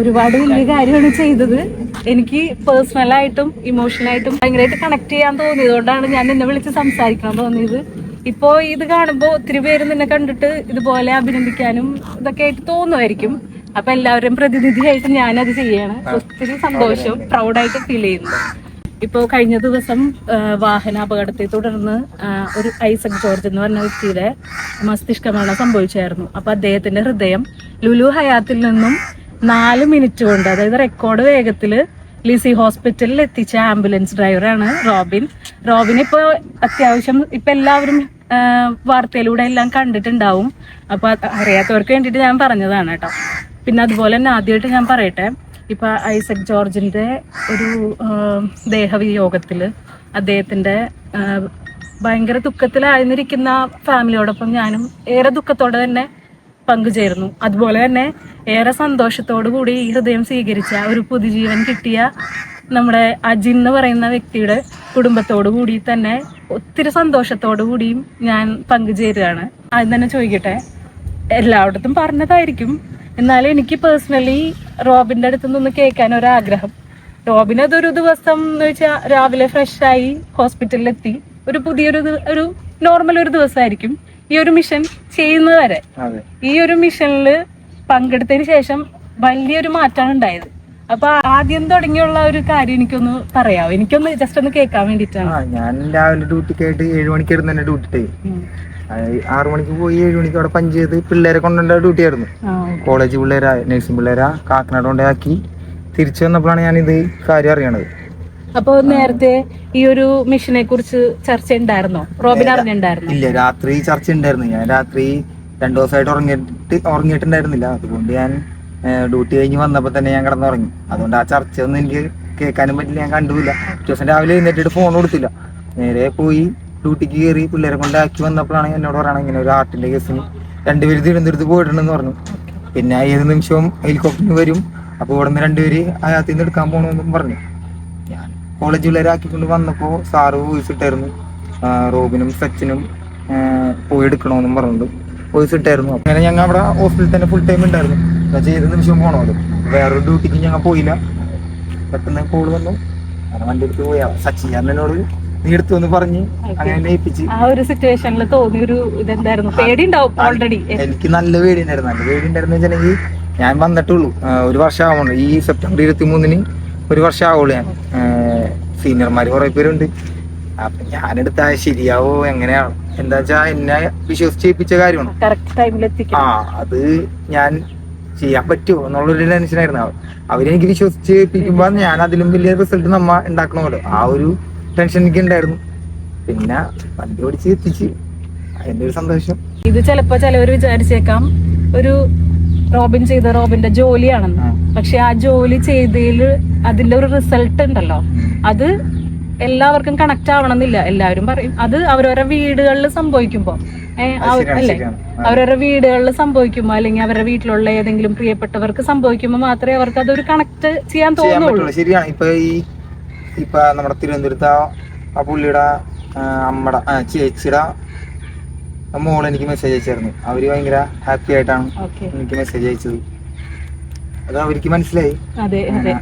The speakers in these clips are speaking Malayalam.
ഒരുപാട് വലിയ കാര്യമാണ് ചെയ്തത്. എനിക്ക് പേഴ്സണലായിട്ടും ഇമോഷണലായിട്ടും ഭയങ്കരമായിട്ട് കണക്ട് ചെയ്യാൻ തോന്നിയതുകൊണ്ടാണ് ഞാൻ എന്നെ വിളിച്ച് സംസാരിക്കാൻ തോന്നിയത്. ഇപ്പോ ഇത് കാണുമ്പോൾ ഒത്തിരി പേര് നിന്നെ കണ്ടിട്ട് ഇതുപോലെ അഭിനന്ദിക്കാനും ഇതൊക്കെ ആയിട്ട് തോന്നുമായിരിക്കും. അപ്പൊ എല്ലാവരും പ്രതിനിധിയായിട്ട് ഞാനത് ചെയ്യാണ്. ഒത്തിരി സന്തോഷം പ്രൗഡായിട്ട് ഫീൽ ചെയ്യുന്നു. ഇപ്പോൾ കഴിഞ്ഞ ദിവസം വാഹന അപകടത്തെ തുടർന്ന് ഒരു ഐസക് ജോർജ് എന്ന് പറഞ്ഞ വ്യക്തിയുടെ മസ്തിഷ്കമരണം സംഭവിച്ചായിരുന്നു. അപ്പൊ അദ്ദേഹത്തിന്റെ ഹൃദയം ലുലു ഹയാത്തിൽ നിന്നും നാല് മിനിറ്റ് കൊണ്ട് അതായത് റെക്കോർഡ് വേഗത്തിൽ ലിസി ഹോസ്പിറ്റലിൽ എത്തിച്ച ആംബുലൻസ് ഡ്രൈവറാണ് റോബിൻ. റോബിൻ ഇപ്പോൾ അത്യാവശ്യം ഇപ്പൊ എല്ലാവരും വാർത്തയിലൂടെ എല്ലാം കണ്ടിട്ടുണ്ടാവും. അപ്പൊ അറിയാത്തവർക്ക് വേണ്ടിയിട്ട് ഞാൻ പറഞ്ഞതാണ് കേട്ടോ. പിന്നെ അതുപോലെ തന്നെ ആദ്യമായിട്ട് ഞാൻ പറയട്ടെ ഇപ്പൊ ഐസക് ജോർജിന്റെ ഒരു ദേഹവിയോഗത്തിൽ അദ്ദേഹത്തിന്റെ ഭയങ്കര ദുഃഖത്തിലായിരുന്നിരിക്കുന്ന ഫാമിലിയോടൊപ്പം ഞാനും ഏറെ ദുഃഖത്തോടെ തന്നെ പങ്കുചേർന്നു അതുപോലെ തന്നെ ഏറെ കൂടി ഈ ഹൃദയം സ്വീകരിച്ച ഒരു പുതുജീവൻ കിട്ടിയ നമ്മുടെ അജിൻ എന്ന് പറയുന്ന വ്യക്തിയുടെ കുടുംബത്തോടു കൂടി തന്നെ ഒത്തിരി സന്തോഷത്തോടു കൂടിയും ഞാൻ പങ്കുചേരുകയാണ്. ആദ്യം തന്നെ ചോദിക്കട്ടെ എല്ലായിടത്തും പറഞ്ഞതായിരിക്കും. എന്നാലും എനിക്ക് പേഴ്സണലി റോബിന്റെ അടുത്ത് നിന്ന് കേൾക്കാൻ ഒരാഗ്രഹം. റോബിൻ അതൊരു ദിവസം എന്ന് വെച്ചാൽ രാവിലെ ഫ്രഷായി ഹോസ്പിറ്റലിലെത്തി ഒരു പുതിയൊരു ഒരു നോർമൽ ഒരു ദിവസമായിരിക്കും. ഈ ഒരു മിഷൻ ചെയ്യുന്നത് വരെ ഈ ഒരു മിഷനിൽ പങ്കെടുത്തതിന് ശേഷം വലിയൊരു മാറ്റമാണ് ഉണ്ടായത്. അപ്പൊ ആദ്യം തുടങ്ങിയുള്ള ഒരു കാര്യം എനിക്കൊന്ന് പറയാവോ? എനിക്കൊന്ന് ജസ്റ്റ് ഒന്ന് കേൾക്കാൻ വേണ്ടിട്ടാണ് ഞാൻ രാവിലെ ഡ്യൂട്ടിക്ക് ആയിട്ട് ഏഴു മണിക്ക് തന്നെ ഡ്യൂട്ടി ആറു മണിക്ക് പോയി ഏഴു മണിക്ക് അവിടെ പഞ്ച് ചെയ്ത് പിള്ളേരെ കൊണ്ടുവന്ന ഡ്യൂട്ടി ആയിരുന്നു. കോളേജ് പിള്ളേരാ നഴ്സിംഗ് പിള്ളേരാ കാക്കനാട് കൊണ്ടാക്കി തിരിച്ചു വന്നപ്പോഴാണ് ഞാൻ ഇത് കാര്യം അറിയണത്. അപ്പൊ നേരത്തെ ഈ ഒരു മിഷനെ കുറിച്ച് ചർച്ച ഉണ്ടായിരുന്നോ? റോബിൻ അറിഞ്ഞിണ്ടായിരുന്നു ഇല്ല രാത്രി ചർച്ച ഉണ്ടായിരുന്നു. ഞാൻ രാത്രി രണ്ടു ദിവസമായിട്ട് ഉറങ്ങിയിട്ട് ഉറങ്ങിയിട്ടുണ്ടായിരുന്നില്ല. അതുകൊണ്ട് ഞാൻ ഡ്യൂട്ടി കഴിഞ്ഞ് വന്നപ്പോൾ തന്നെ ഞാൻ കിടന്നുറങ്ങി. അതുകൊണ്ട് ആ ചർച്ച ഒന്നും എനിക്ക് കേൾക്കാനും പറ്റില്ല. ഞാൻ കണ്ടുമില്ല. ദിവസം രാവിലെ എഴുന്നേറ്റിട്ട് ഫോൺ കൊടുത്തില്ല. നേരെ പോയി ഡ്യൂട്ടിക്ക് കയറി പിള്ളേരെ കൊണ്ടാക്കി വന്നപ്പോഴാണ് എന്നോട് പറയണം ഇങ്ങനെ ഒരു ആർട്ടിന്റെ കേസിന് രണ്ടുപേര് തിരുവനന്തപുരത്ത് പോയിട്ടുണ്ടെന്ന് പറഞ്ഞു. പിന്നെ ഏത് നിമിഷവും ഹെലികോപ്റ്ററിന് വരും. അപ്പോൾ ഇവിടെ നിന്ന് രണ്ടുപേര് അകത്തിൽ നിന്ന് എടുക്കാൻ പോകണമെന്നും പറഞ്ഞു. ഞാൻ കോളേജ് പിള്ളേരാക്കിക്കൊണ്ട് വന്നപ്പോൾ സാറ് വോയിസ് ഇട്ടായിരുന്നു. റോബിനും സച്ചിനും പോയി എടുക്കണമെന്നും പറഞ്ഞു വോയിസ് ഇട്ടായിരുന്നു. അങ്ങനെ ഞങ്ങൾ അവിടെ ഹോസ്പിറ്റലിൽ തന്നെ ഫുൾ ടൈം ഉണ്ടായിരുന്നു എന്നുവെച്ചാൽ ഏത് നിമിഷം പോകണമല്ലോ വേറൊരു ഡ്യൂട്ടിക്ക് ഞങ്ങൾ പോയില്ല. പെട്ടെന്ന് കോൾ വന്നു. അങ്ങനെ വണ്ടി എടുത്ത് പോയാ. സച്ചിൻ എന്നോട് നീ എടുത്തു എന്ന് പറഞ്ഞ് അങ്ങനെ ആ ഒരു സിറ്റുവേഷനിൽ തോന്നിയൊരു ഇതെന്തായിരുന്നു? പേടി ഉണ്ടാവും ഓൾറെഡി എനിക്ക് നല്ല പേടി ഉണ്ടായിരുന്നു നല്ല പേടി ഉണ്ടായിരുന്നു വെച്ചിട്ടുണ്ടെങ്കിൽ ഞാൻ വന്നിട്ടുള്ളൂ. ഒരു വർഷം ആവുള്ളൂ. ഈ സെപ്റ്റംബർ ഇരുപത്തി മൂന്നിന് ഒരു വർഷം ആവുള്ളൂ ഞാൻ. സീനിയർമാർ കുറെ പേരുണ്ട്. അപ്പൊ ഞാനെടുത്ത ശരിയാവോ എങ്ങനെയാണ് എന്താ വെച്ചാ എന്നെ വിശ്വസിച്ച് ഏൽപ്പിച്ച കാര്യമാണ് ആ അത് ഞാൻ ചെയ്യാൻ പറ്റുമോ എന്നുള്ളൊരു ടെൻഷനായിരുന്നു. അവർ അവരെനിക്ക് വിശ്വസിച്ച് ഏൽപ്പിക്കുമ്പോ ഞാൻ അതിലും വലിയ റിസൾട്ട് നമ്മ ഉണ്ടാക്കണമല്ലോ ആ ഒരു ടെൻഷൻ എനിക്ക് ഉണ്ടായിരുന്നു പിന്നെ വണ്ടി ഓടിച്ച് എത്തിച്ച്. അതിന്റെ ഒരു സന്തോഷം. ഇത് ചിലപ്പോ ചിലവർ വിചാരിച്ചേക്കാം ഒരു റോബിൻ ചെയ്ത റോബിന്റെ ജോലിയാണെന്ന്. പക്ഷെ ആ ജോലി ചെയ്തതിൽ അതിന്റെ ഒരു റിസൾട്ട് ഉണ്ടല്ലോ. അത് എല്ലാവർക്കും കണക്ട് ആവണമെന്നില്ല. എല്ലാവരും പറയും അത് അവരവരുടെ വീടുകളിൽ സംഭവിക്കുമ്പോ. ഏഹ് അല്ലേ. അവരവരുടെ വീടുകളിൽ സംഭവിക്കുമ്പോ അല്ലെങ്കിൽ അവരുടെ വീട്ടിലുള്ള ഏതെങ്കിലും പ്രിയപ്പെട്ടവർക്ക് സംഭവിക്കുമ്പോൾ മാത്രമേ അവർക്ക് അതൊരു കണക്ട് ചെയ്യാൻ തോന്നുള്ളൂ. ശരിയാണ്. ഇപ്പൊ ഈ ഇപ്പൊ നമ്മുടെ തിരുവനന്തപുരത്ത് ആ- പുള്ളിയുടെ അമ്മടെ അമ്മയുടെ ചേച്ചിയുടെ മോൾ എനിക്ക് മെസ്സേജ് അയച്ചായിരുന്നു. അവർ ഭയങ്കര ഹാപ്പി ആയിട്ടാണ് എനിക്ക് മെസ്സേജ് അയച്ചത്. അത് അവർക്ക് മനസ്സിലായി. അതെ അതെ.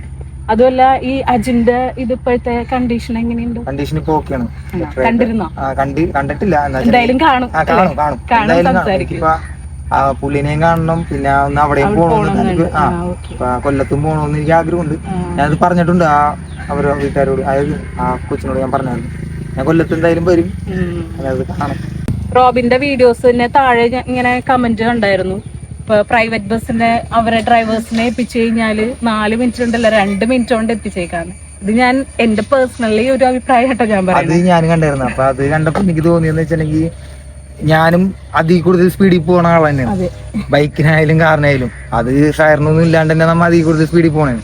അതുമല്ല ഈ അജിന്റെ ഇത് ഇപ്പോഴത്തെ കണ്ടീഷൻ എങ്ങനെയുണ്ട്? കണ്ടീഷൻ ഇപ്പൊ ഓക്കെയാണ്? കണ്ടിരുന്നോ? കണ്ട് കണ്ടിട്ടില്ല. എന്തായാലും കാണും കാണും കാണും. എന്തായാലും പുള്ളിനെയും കാണണം. പിന്നെ ഒന്ന് അവിടെയും പോകണം പോകണമെന്ന് എനിക്ക് ആ കൊല്ലത്തും പോകണമെന്ന് എനിക്ക് ആഗ്രഹമുണ്ട്. ഞാനത് പറഞ്ഞിട്ടുണ്ട്. ആ അവർ വീട്ടുകാരോട് അതായത് ആ കൊച്ചിനോട് ഞാൻ പറഞ്ഞായിരുന്നു. ഞാൻ കൊല്ലത്ത് എന്തായാലും വരും. അതായത് അത് കാണാം. റോബിന്റെ വീഡിയോസ് തന്നെ താഴെ ഇങ്ങനെ കമന്റ് കണ്ടായിരുന്നു. ഇപ്പൊ പ്രൈവറ്റ് ബസ്സിന്റെ അവരെ ഡ്രൈവേഴ്സിനെ എത്തിച്ചു കഴിഞ്ഞാൽ നാല് മിനിറ്റ് ഉണ്ടല്ലോ രണ്ട് മിനിറ്റ് കൊണ്ട് എത്തിച്ചേക്കാണ് ഇത് ഞാൻ എന്റെ പേഴ്സണലി ഒരു അഭിപ്രായം കേട്ടോ ഞാൻ അത് പറയുന്നത്. ഞാൻ കണ്ടായിരുന്നു. അപ്പൊ അത് കണ്ടപ്പോ എനിക്ക് തോന്നിയെന്ന് വെച്ചിട്ടുണ്ടെങ്കിൽ ഞാനും അതിൽ കൂടുതൽ സ്പീഡിൽ പോണ ആൾ തന്നെയാണ്. അതെ. ബൈക്കിനായാലും കാറിനായാലും. അത് സയറിനൊന്നും ഇല്ലാണ്ട് തന്നെ നമ്മൾ അതിൽ കൂടുതൽ സ്പീഡിൽ പോണേ.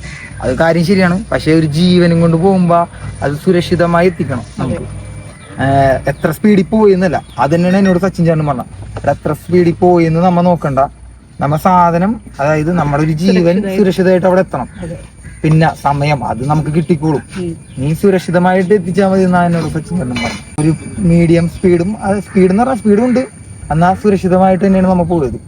അത് കാര്യം ശരിയാണ്. പക്ഷെ ഒരു ജീവനും കൊണ്ട് പോകുമ്പോ അത് സുരക്ഷിതമായി എത്തിക്കണം നമുക്ക്. എത്ര സ്പീഡിൽ പോയി എന്നല്ല അത് തന്നെയാണ് എന്നോട് സച്ചിൻ ചേട്ടൻ പറഞ്ഞത്. എത്ര സ്പീഡിൽ പോയി എന്ന് നമ്മ നോക്കണ്ട. നമ്മ സാധനം അതായത് നമ്മുടെ ഒരു ജീവൻ സുരക്ഷിതമായിട്ട് അവിടെ എത്തണം. പിന്നെ സമയം അത് നമുക്ക് കിട്ടിക്കോളും. നീ സുരക്ഷിതമായിട്ട് എത്തിച്ചാൽ മതി എന്നാ എന്നോട് സച്ചിൻ ചേട്ടൻ പറഞ്ഞു ഒരു മീഡിയം സ്പീഡും സ്പീഡ് എന്ന് പറഞ്ഞാൽ സ്പീഡും ഉണ്ട്. എന്നാൽ സുരക്ഷിതമായിട്ട് തന്നെയാണ് നമ്മൾ പോയത്.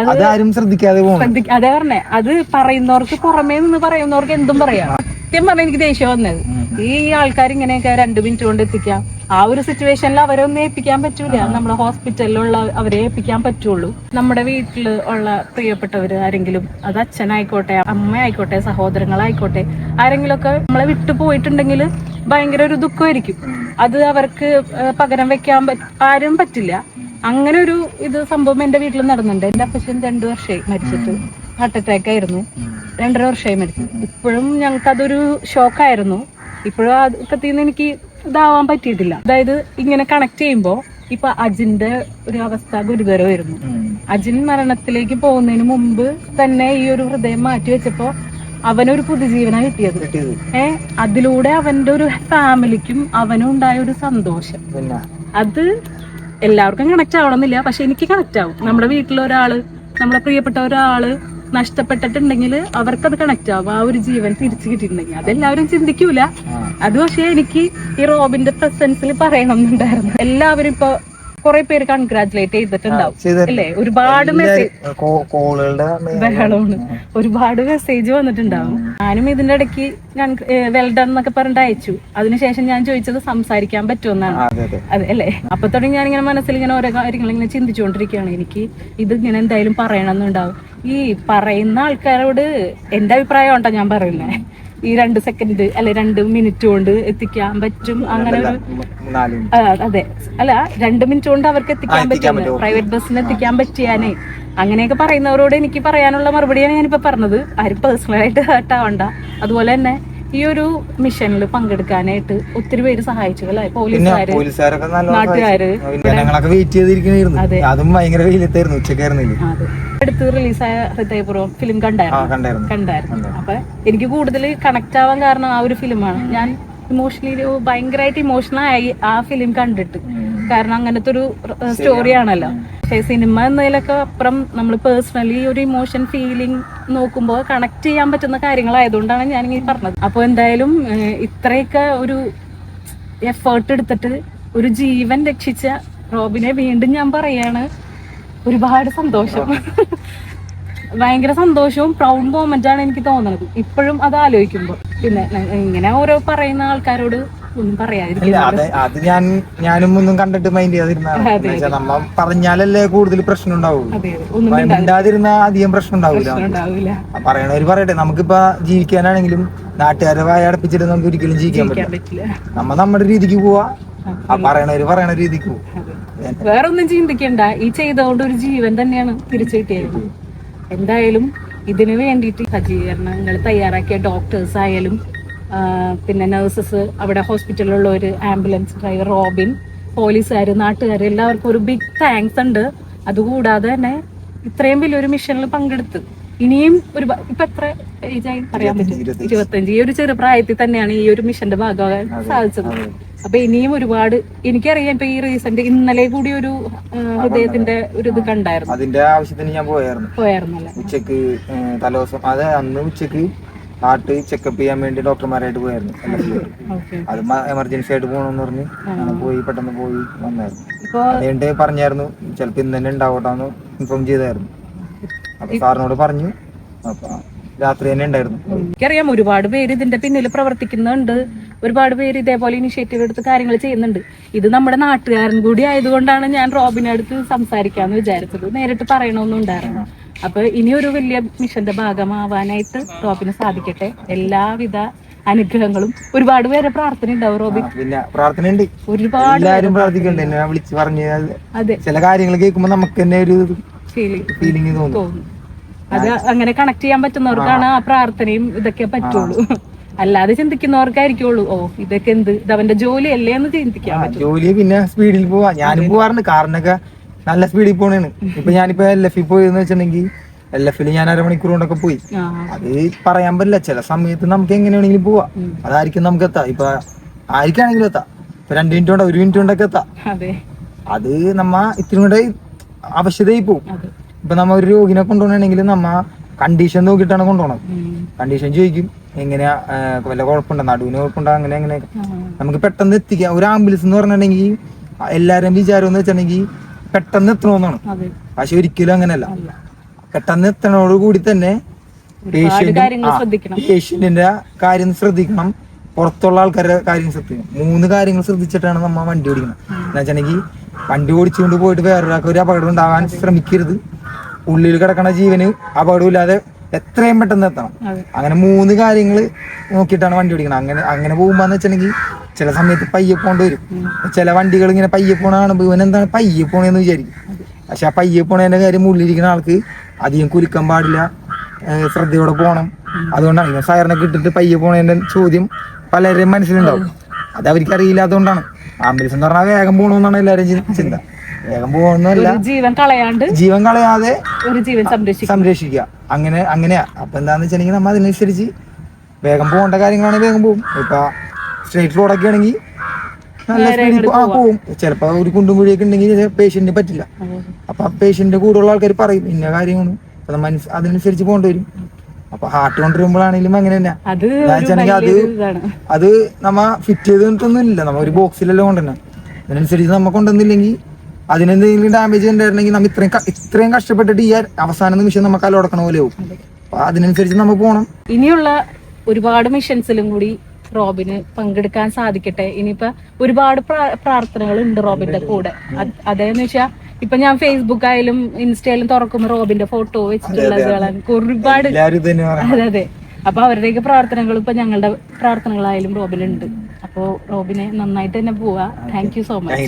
അതാരും ശ്രദ്ധിക്കാതെ പോകും ശ്രദ്ധിക്ക പറഞ്ഞേ അത് പറയുന്നവർക്ക് പുറമേ നിന്ന് പറയുന്നവർക്ക് എന്തും പറയാം. സത്യം പറഞ്ഞ എനിക്ക് ദേഷ്യം വന്നത്. ഈ ആൾക്കാർ ഇങ്ങനെയൊക്കെ രണ്ട് മിനിറ്റ് കൊണ്ട് എത്തിക്കാം. ആ ഒരു സിറ്റുവേഷനിൽ അവരെ ഒന്നും ഏൽപ്പിക്കാൻ പറ്റൂല. നമ്മുടെ ഹോസ്പിറ്റലിലുള്ള അവരെ ഏൽപ്പിക്കാൻ പറ്റുള്ളൂ. നമ്മുടെ വീട്ടിൽ ഉള്ള പ്രിയപ്പെട്ടവർ ആരെങ്കിലും അത് അച്ഛനായിക്കോട്ടെ അമ്മ ആയിക്കോട്ടെ സഹോദരങ്ങളായിക്കോട്ടെ ആരെങ്കിലും ഒക്കെ നമ്മളെ വിട്ടു പോയിട്ടുണ്ടെങ്കിൽ ഭയങ്കര ഒരു ദുഃഖമായിരിക്കും. അത് അവർക്ക് പകരം വെക്കാൻ ആരും പറ്റില്ല. അങ്ങനെ ഒരു ഇത് സംഭവം എന്റെ വീട്ടിൽ നടന്നുണ്ട്. എന്റെ അപ്പച്ചൻ രണ്ടു വർഷമായി മരിച്ചിട്ട്. ഹാർട്ട് അറ്റാക്ക് ആയിരുന്നു. രണ്ടര വർഷമായി മരിച്ചു. ഇപ്പോഴും ഞങ്ങൾക്ക് അതൊരു ഷോക്കായിരുന്നു ഇപ്പോഴും അതൊക്കെ എനിക്ക് ഇതാവാൻ പറ്റിയിട്ടില്ല. അതായത് ഇങ്ങനെ കണക്ട് ചെയ്യുമ്പോൾ ഇപ്പൊ അജിന്റെ ഒരു അവസ്ഥ ഗുരുതരമായിരുന്നു. അജിൻ മരണത്തിലേക്ക് പോകുന്നതിന് മുമ്പ് തന്നെ ഈ ഒരു ഹൃദയം മാറ്റി വെച്ചപ്പോ അവനൊരു പുതുജീവന കിട്ടിയത്. ഏ? അതിലൂടെ അവന്റെ ഒരു ഫാമിലിക്കും അവനും ഉണ്ടായ ഒരു സന്തോഷം. അത് എല്ലാവർക്കും കണക്ട് ആവണമെന്നില്ല പക്ഷെ എനിക്ക് കണക്ട് ആവും. നമ്മുടെ വീട്ടിലൊരാൾ നമ്മളെ പ്രിയപ്പെട്ട ഒരാൾ നഷ്ടപ്പെട്ടിട്ടുണ്ടെങ്കിൽ അവർക്കത് കണക്ട് ആവും. ആ ഒരു ജീവൻ തിരിച്ചു കിട്ടിയിട്ടുണ്ടെങ്കിൽ. അതെല്ലാവരും ചിന്തിക്കൂല. അത് പക്ഷേ എനിക്ക് ഈ റോബിന്റെ പ്രസൻസിൽ പറയണം എന്നുണ്ടായിരുന്നു എല്ലാവരും ഇപ്പൊ കുറെ പേര് കൺഗ്രാറ്റുലേറ്റ് ചെയ്തിട്ടുണ്ടാവും. ചെയ്ത അല്ലേ? ഒരുപാട് ബഹളമാണ്. ഒരുപാട് മെസ്സേജ് വന്നിട്ടുണ്ടാവും. ഞാനും ഇതിന്റെ ഇടയ്ക്ക് ഞാൻ വെൽഡൺ എന്നൊക്കെ പറഞ്ഞിട്ട് അയച്ചു. അതിനുശേഷം ഞാൻ ചോദിച്ചത് സംസാരിക്കാൻ പറ്റുമെന്നാണ് അതെ അല്ലേ? അപ്പൊ തുടങ്ങി ഇങ്ങനെ മനസ്സിൽ ഇങ്ങനെ ഓരോ കാര്യങ്ങൾ ഇങ്ങനെ ചിന്തിച്ചുകൊണ്ടിരിക്കുകയാണ്. എനിക്ക് ഇത് ഇങ്ങനെ എന്തായാലും പറയണമെന്നുണ്ടാവും. ഈ പറയുന്ന ആൾക്കാരോട് എന്റെ അഭിപ്രായം ഉണ്ടോ ഞാൻ പറയുന്നേ. ഈ രണ്ട് സെക്കൻഡ് അല്ലെ രണ്ട് മിനിറ്റ് കൊണ്ട് എത്തിക്കാൻ പറ്റും. അങ്ങനെ ഒരു അതെ. അല്ല രണ്ട് മിനിറ്റ് കൊണ്ട് അവർക്ക് എത്തിക്കാൻ പറ്റും. പ്രൈവറ്റ് ബസ്സിന് എത്തിക്കാൻ പറ്റിയാനേ. അങ്ങനെയൊക്കെ പറയുന്നവരോട് എനിക്ക് പറയാനുള്ള മറുപടിയാണ് ഞാനിപ്പോ പറഞ്ഞത്. ആരും പേഴ്സണലായിട്ട് ഹേർട്ട് ആവണ്ട. അതുപോലെ തന്നെ ഈ ഒരു മിഷനിൽ പങ്കെടുക്കാനായിട്ട് ഒത്തിരി പേര് സഹായിച്ചു അല്ലെ പിന്നെ പോലീസുകാര് നല്ല നാട്ടുകാര് ജനങ്ങളൊക്കെ വെയിറ്റ് ചെയ്തിരിക്കണായിരുന്നു. അതും. ഭയങ്കര വെയിലത്തായിരുന്നു ഉച്ചക്കായിരുന്നില്ല? അതെ. അടുത്ത് റിലീസായ ഹൃദയപൂർവം ഫിലിം കണ്ടായിരുന്നു. കണ്ടായിരുന്നു. കണ്ടായിരുന്നു. അപ്പൊ എനിക്ക് കൂടുതൽ കണക്ട് ആവാൻ കാരണം ആ ഒരു ഫിലിമാണ്. ഞാൻ ഇമോഷണലി ഭയങ്കരമായിട്ട് ഇമോഷണൽ ആയി ആ ഫിലിം കണ്ടിട്ട്. കാരണം അങ്ങനത്തെ ഒരു സ്റ്റോറിയാണല്ലോ പക്ഷേ സിനിമ എന്നതിലൊക്കെ അപ്പുറം നമ്മൾ പേഴ്സണലി ഒരു ഇമോഷൻ ഫീലിംഗ് നോക്കുമ്പോൾ കണക്ട് ചെയ്യാൻ പറ്റുന്ന കാര്യങ്ങളായതുകൊണ്ടാണ് ഞാൻ ഈ പറഞ്ഞത്. അപ്പോൾ എന്തായാലും ഇത്രയൊക്കെ ഒരു എഫേർട്ട് എടുത്തിട്ട് ഒരു ജീവൻ രക്ഷിച്ച റോബിനെ വീണ്ടും ഞാൻ പറയാണ്. ഒരുപാട് സന്തോഷം. ഭയങ്കര സന്തോഷവും പ്രൗഡ് മൊമെന്റ് ആണ് എനിക്ക് തോന്നുന്നത് ഇപ്പോഴും അത് ആലോചിക്കുമ്പോൾ പിന്നെ ഇങ്ങനെ ഓരോ പറയുന്ന ആൾക്കാരോട് ഒന്നും പറയാതിരിക്കും അത് അത് ഞാൻ ഞാനും ഒന്നും കണ്ടിട്ട് മൈൻഡ് ചെയ്യാതിരുന്ന നമ്മ പറഞ്ഞാലല്ലേ കൂടുതൽ പ്രശ്നം ഉണ്ടാവുള്ളൂ. മിണ്ടാതിരുന്ന അധികം പ്രശ്നം ഉണ്ടാവില്ല പറയണവര് പറയട്ടെ നമുക്കിപ്പോ ജീവിക്കാനാണെങ്കിലും നാട്ടുകാരെ വായ അടപ്പിച്ചിട്ട് നമുക്ക് ഒരിക്കലും ജീവിക്കാൻ പറ്റില്ല. നമ്മ നമ്മുടെ രീതിക്ക് പോവാ. ആ പറയണവര് പറയണ രീതിക്ക് പോവാ. വേറൊന്നും ചിന്തിക്കണ്ട. ഈ ചെയ്തോണ്ട് ഒരു ജീവൻ തന്നെയാണ് തിരിച്ചു കിട്ടിയത്. എന്തായാലും ഇതിനു വേണ്ടിയിട്ട് സജ്ജീകരണങ്ങൾ തയ്യാറാക്കിയ ഡോക്ടേഴ്സ് ആയാലും പിന്നെ നഴ്സസ് അവിടെ ഹോസ്പിറ്റലിലുള്ള ഒരു ആംബുലൻസ് ഡ്രൈവർ റോബിൻ പോലീസുകാർ നാട്ടുകാർ എല്ലാവർക്കും ഒരു ബിഗ് താങ്ക്സ് ഉണ്ട്. അതുകൂടാതെ തന്നെ ഇത്രയും വലിയൊരു മിഷനിൽ പങ്കെടുത്ത്. ഇനിയും ഒരു ഇപ്പൊ എത്ര ഏജായി പറയാൻ പറ്റും? ഇരുപത്തഞ്ച്. ഈ ഒരു ചെറുപ്രായത്തിൽ തന്നെയാണ് ഈ ഒരു മിഷന്റെ ഭാഗമാകാൻ സാധിച്ചത്. അപ്പൊ ഇനിയും ഒരുപാട് എനിക്കറിയാം ഇപ്പൊ ഈ റീസെന്റ് ഇന്നലെ കൂടി ഒരു ഹൃദയത്തിന്റെ ഒരു ഇത് കണ്ടായിരുന്നു. അതിന്റെ ആവശ്യത്തിന് ഞാൻ പോയായിരുന്നു. പോയായിരുന്നല്ലേ ഉച്ചയ്ക്ക് തലേ തലേദിവസം അത് അന്ന് ഉച്ചയ്ക്ക് ഹാർട്ട് ചെക്കപ്പ് ചെയ്യാൻ വേണ്ടി ഡോക്ടർമാരായിട്ട് പോയായിരുന്നു. അത് എമർജൻസി ആയിട്ട് പോകണമെന്ന് പറഞ്ഞ് അങ്ങനെ പോയി പെട്ടെന്ന് പോയി വന്നായിരുന്നു. അതുകൊണ്ട് പറഞ്ഞായിരുന്നു ചിലപ്പോ ഇന്ന് തന്നെ ഉണ്ടാവട്ടെന്ന് ഇൻഫോം ചെയ്തായിരുന്നു. അപ്പൊ സാറിനോട് പറഞ്ഞു അപ്പൊ രാത്രി തന്നെ ഉണ്ടായിരുന്നു. എനിക്കറിയാം ഒരുപാട് പേര് ഇതിന്റെ പിന്നിൽ പ്രവർത്തിക്കുന്നുണ്ട്. ഒരുപാട് പേര് ഇതേപോലെ ഇനിഷ്യേറ്റീവ് എടുത്ത് കാര്യങ്ങൾ ചെയ്യുന്നുണ്ട്. ഇത് നമ്മുടെ നാട്ടുകാരൻ കൂടി ആയതുകൊണ്ടാണ് ഞാൻ റോബിനടുത്ത് സംസാരിക്കാന്ന് വിചാരിച്ചത്. നേരിട്ട് പറയണമെന്നും ഉണ്ടായിരുന്നു അപ്പൊ ഇനി ഒരു വലിയ മിഷന്റെ ഭാഗമാവാനായിട്ട് റോബിന് സാധിക്കട്ടെ. എല്ലാവിധ അനുഗ്രഹങ്ങളും. ഒരുപാട് പേരെ പ്രാർത്ഥന ഉണ്ടാവും റോബി പിന്നെ പ്രാർത്ഥന ഉണ്ട് ഒരുപാട് എല്ലാരും പ്രാർത്ഥിക്കണ്ട. എന്നെ വിളിച്ച് പറഞ്ഞ് അത് ചില കാര്യങ്ങൾ കേൾക്കുമ്പോ നമുക്ക് തന്നെ ഒരു ഫീലിംഗ് തോന്നും. അത് അങ്ങനെ കണക്ട് ചെയ്യാൻ പറ്റുന്നവർക്കാണ് ആ പ്രാർത്ഥനയും ഇതൊക്കെ പറ്റുള്ളൂ. അല്ലാതെ ചിന്തിക്കുന്നവർക്കായിരിക്കുള്ളൂ. ഓ ഇതൊക്കെ എന്ത്? ഇത് അവന്റെ ജോലി അല്ലേ എന്ന് ചിന്തിക്കാൻ ജോലി പിന്നെ സ്പീഡിൽ പോവാ. ഞാനും പോവാറുണ്ട്. കാറിനൊക്കെ നല്ല സ്പീഡിൽ പോണേണ്. ഇപ്പൊ ഞാനിപ്പോ എൽ എഫ് പോയെന്ന് വെച്ചിട്ടുണ്ടെങ്കിൽ എൽ എഫിൽ ഞാൻ അരമണിക്കൂർ കൊണ്ടൊക്കെ പോയി. അത് പറയാൻ പറ്റില്ല. ചില സമയത്ത് നമുക്ക് എങ്ങനെയാണെങ്കിലും പോവാ. അതായിരിക്കും നമുക്ക് എത്താം. ഇപ്പൊ ആയിരിക്കാണെങ്കിലും എത്താം. ഇപ്പൊ രണ്ട് മിനിറ്റ് കൊണ്ട് ഒരു മിനിറ്റ് കൊണ്ടൊക്കെ എത്താം. അതെ. നമ്മ ഇത്തിരി കൂടെ ആവശ്യതയായി പോകും അതെ. ഇപ്പൊ നമ്മ ഒരു രോഗിനെ കൊണ്ടുപോകണമെങ്കിൽ നമ്മ കണ്ടീഷൻ നോക്കിയിട്ടാണ് കൊണ്ടുപോകണം. കണ്ടീഷൻ ചോദിക്കും. എങ്ങനെയാ വല്ല കുഴപ്പമുണ്ടോ? നടുവിന് കുഴപ്പമുണ്ടോ? അങ്ങനെ അങ്ങനെ നമുക്ക് പെട്ടെന്ന് എത്തിക്കാം. ഒരു ആംബുലൻസ് എന്ന് പറഞ്ഞിട്ടുണ്ടെങ്കിൽ എല്ലാരും വിചാരം എന്ന് വെച്ചിട്ടുണ്ടെങ്കിൽ പെട്ടെന്ന് എത്തണമെന്നാണ് പക്ഷെ ഒരിക്കലും അങ്ങനെയല്ല. പെട്ടെന്ന് എത്തണോട് കൂടി തന്നെ പേഷ്യന്റിന്റെ കാര്യം ശ്രദ്ധിക്കണം. പുറത്തുള്ള ആൾക്കാരുടെ കാര്യം ശ്രദ്ധിക്കണം. മൂന്ന് കാര്യങ്ങൾ ശ്രദ്ധിച്ചിട്ടാണ് നമ്മ വണ്ടി ഓടിക്കണം എന്ന് വെച്ചിട്ടുണ്ടെങ്കിൽ വണ്ടി ഓടിച്ചുകൊണ്ട് പോയിട്ട് വേറൊരാൾക്ക് ഒരു അപകടം ഉണ്ടാവാൻ ശ്രമിക്കരുത്. ഉള്ളിൽ കിടക്കണ ജീവന് അപകടമില്ലാതെ എത്രയും പെട്ടെന്ന് എത്തണം. അങ്ങനെ മൂന്ന് കാര്യങ്ങൾ നോക്കിയിട്ടാണ് വണ്ടി ഓടിക്കണം അങ്ങനെ അങ്ങനെ പോകുമ്പോന്ന് വെച്ചിട്ടുണ്ടെങ്കിൽ ചില സമയത്ത് പയ്യെ പോകേണ്ടി വരും. ചില വണ്ടികൾ ഇങ്ങനെ പയ്യെ പോണ കാണുമ്പോൾ ഇവൻ എന്താണ് പയ്യെ പോണേന്ന് വിചാരിക്കും. പക്ഷെ ആ പയ്യെ പോണേന്റെ കാര്യം ഉള്ളിലിരിക്കുന്ന ആൾക്ക് അധികം കുലുക്കാൻ പാടില്ല. ശ്രദ്ധയോടെ പോകണം അതുകൊണ്ടാണ് ഇവൻ സാറിനെ കിട്ടിട്ട് പയ്യെ പോണേന്റെ ചോദ്യം പലരുടെയും മനസ്സിലുണ്ടാവും. അത് അവർക്ക് അറിയില്ലാത്തതുകൊണ്ടാണ് ആംബുലൻസ് എന്ന് പറഞ്ഞാൽ വേഗം പോകണമെന്നാണ് എല്ലാവരും ചിന്ത. വേഗം പോകണമെന്നല്ല ജീവൻ കളയാണ്ട് ജീവൻ കളയാതെ ഒരു ജീവൻ സംരക്ഷിക്കും സംരക്ഷിക്കുക. അങ്ങനെ അങ്ങനെയാ. അപ്പൊ എന്താന്ന് വെച്ചിട്ടുണ്ടെങ്കിൽ നമ്മൾ അതിനനുസരിച്ച് വേഗം പോകേണ്ട കാര്യങ്ങളാണെങ്കിൽ വേഗം പോകും. ഇപ്പൊ സ്ട്രേറ്റ് റോഡൊക്കെ ആണെങ്കിൽ നല്ല സ്പീഡിൽ ആ പോവും? ചിലപ്പോ ഒരു കുണ്ടും കുഴിയൊക്കെ ഉണ്ടെങ്കിൽ പേഷ്യന്റിന് പറ്റില്ല. അപ്പൊ പേഷ്യന്റിന്റെ കൂടെയുള്ള ആൾക്കാർ പറയും ഇന്ന കാര്യമാണ്. അപ്പൊ അതിനനുസരിച്ച് പോകേണ്ടി വരും. അപ്പൊ ഹാർട്ട് കൊണ്ടുവരുമ്പോഴാണെങ്കിലും അങ്ങനെ തന്നെ. അത് അത് അത് നമ്മ ഫിറ്റ് ചെയ്തിട്ടൊന്നും ഇല്ല നമ്മ ഒരു ബോക്സിലെല്ലാം കൊണ്ടുവന്നെ അതിനനുസരിച്ച് നമ്മ കൊണ്ടുവന്നില്ലെങ്കിൽ അതിനെന്തെങ്കിലും ഡാമേജ് ഉണ്ടായിരുന്നെങ്കിൽ നമ്മ ഇത്രയും ഇത്രയും കഷ്ടപ്പെട്ടിട്ട് ഈ അവസാന നിമിഷം നമുക്ക് അലോടക്കണ പോലെ ആവും. അപ്പൊ അതിനനുസരിച്ച് നമ്മ പോണം. ഇനിയുള്ള ഒരുപാട് മിഷൻസിലും കൂടി റോബിന് പങ്കെടുക്കാൻ സാധിക്കട്ടെ? ഇനിയിപ്പോ ഒരുപാട് പ്രാർത്ഥനകൾ ഉണ്ട് റോബിന്റെ കൂടെ. അതെന്ന് വെച്ചാ ഇപ്പൊ ഞാൻ ഫേസ്ബുക്ക് ആയാലും ഇൻസ്റ്റയിലും തുറക്കുമ്പോ റോബിന്റെ ഫോട്ടോ വെച്ചിട്ടുള്ളത് കാണാൻ ഒരുപാട് അതെ അതെ. അപ്പൊ അവരുടെയൊക്കെ പ്രാർത്ഥനകൾ ഇപ്പൊ ഞങ്ങളുടെ പ്രാർത്ഥനകളായാലും റോബിനുണ്ട്. അപ്പോ റോബിനെ നന്നായിട്ട് തന്നെ പോവാ. Thank you so much.